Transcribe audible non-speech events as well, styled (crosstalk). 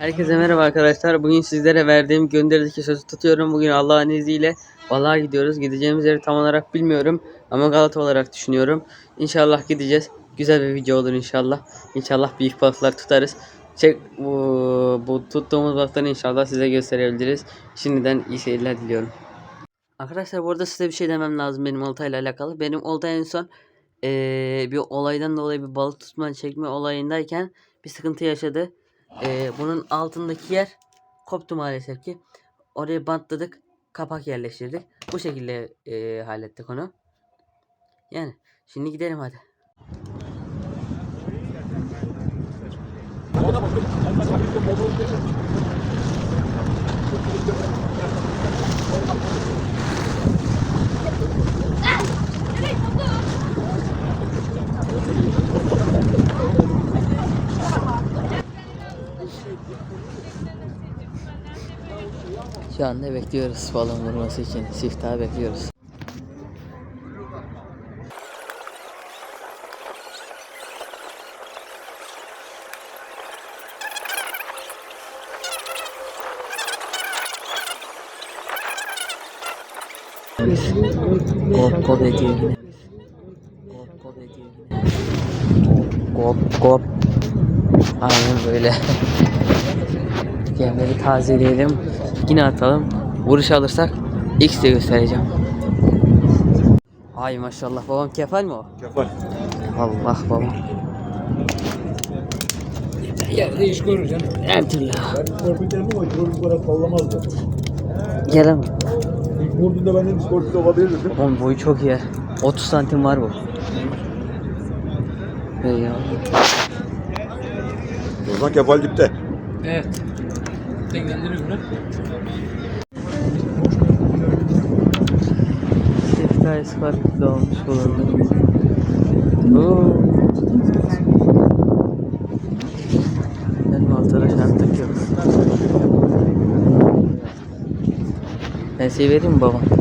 Herkese merhaba arkadaşlar. Bugün sizlere verdiğim gönderideki sözü tutuyorum. Bugün Allah'ın izniyle balığa gidiyoruz. Gideceğimiz yeri tam olarak bilmiyorum. Ama Galata olarak düşünüyorum. İnşallah gideceğiz. Güzel bir video olur inşallah. İnşallah büyük balıklar tutarız. Çek bu, bu tuttuğumuz balıkları inşallah size gösterebiliriz. Şimdiden iyi seyirler diliyorum. Arkadaşlar bu arada size bir şey demem lazım benim oltayla alakalı. Benim olta en son eee, bir olaydan dolayı bir balık tutma çekme olayındayken bir sıkıntı yaşadı. Eee, bunun altındaki yer koptu maalesef ki. Oraya bantladık. Kapak yerleştirdik. Bu şekilde eee, hallettik onu. Yani şimdi gidelim hadi. Şu anda bekliyoruz balon vurması için. Siftahı bekliyoruz. Kop kop ediyor. Kop kop ediyor yine. Kop kop. Aynen böyle. (laughs) Yemleri tazeleyelim. Yine atalım. Vuruş alırsak X de göstereceğim. Ay maşallah babam kefal mi o? Kefal. Allah babam. Yerde iş görür canım. Her türlü. Ben mi o çocuk olarak sallamazdı. Gelem. İlk vurduğunda ben dedim skorpide olabilir dedim. Oğlum boyu çok iyi. 30 santim var bu. Hey ya. O zaman kefal dipte. Evet. Bunu. Siftah iskarpı da olmuş bulundu. Oo. Benim altına şartlık yok. Ben size vereyim mi babam?